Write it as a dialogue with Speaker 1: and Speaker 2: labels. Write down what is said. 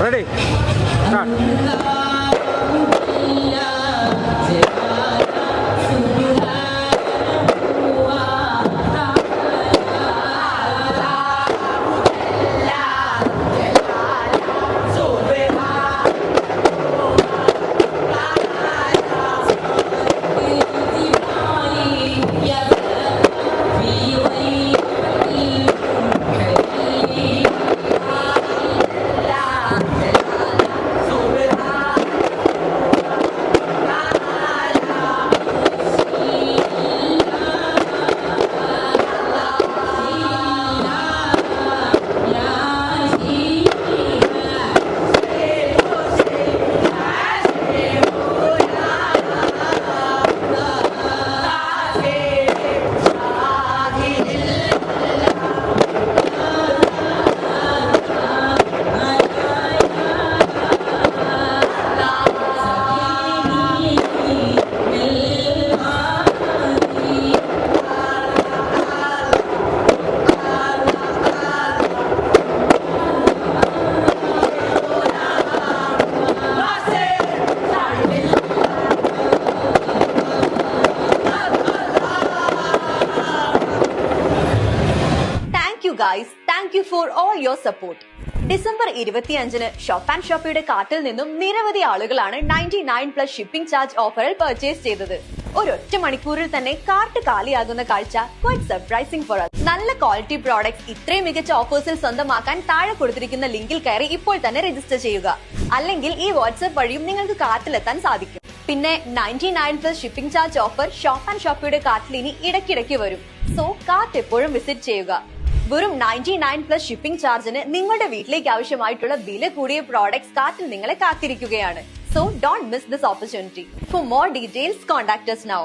Speaker 1: ready? Start. Guys thank you for all your support December ഇരുപത്തിയഞ്ചിന് shop and ഷോപ്പിയുടെ കാർട്ടിൽ നിന്നും നിരവധി ആളുകളാണ് ninety nine plus shipping charge ഓഫറിൽ പർച്ചേസ് ചെയ്തത്. ഒരൊറ്റ മണിക്കൂറിൽ തന്നെ കാർട്ട് കാലിയാകുന്ന കാഴ്ച ക്വൈറ്റ് സർപ്രൈസിംഗ് ഫോർ us. നല്ല ക്വാളിറ്റി പ്രോഡക്റ്റ് ഇത്രയും മികച്ച ഓഫേഴ്സിൽ സ്വന്തമാക്കാൻ താഴെ കൊടുത്തിരിക്കുന്ന ലിങ്കിൽ കയറി ഇപ്പോൾ തന്നെ രജിസ്റ്റർ ചെയ്യുക. അല്ലെങ്കിൽ ഈ വാട്സ്ആപ്പ് വഴിയും നിങ്ങൾക്ക് കാർട്ടിലെത്താൻ സാധിക്കും. പിന്നെ ninety nine plus shipping charge offer shop and ഷോപ്പിയുടെ കാർട്ടിൽ ഇനി ഇടയ്ക്കിടയ്ക്ക് വരും. സോ കാർട്ട് എപ്പോഴും വിസിറ്റ് ചെയ്യുക. വെറും നയന്റി നയൻ പ്ലസ് ഷിപ്പിംഗ് ചാർജിന് നിങ്ങളുടെ വീട്ടിലേക്ക് ആവശ്യമായിട്ടുള്ള വില കൂടിയ പ്രോഡക്ട്സ് കാർട്ടിൽ നിങ്ങളെ കാത്തിരിക്കുകയാണ്. So don't miss this opportunity for more details contact now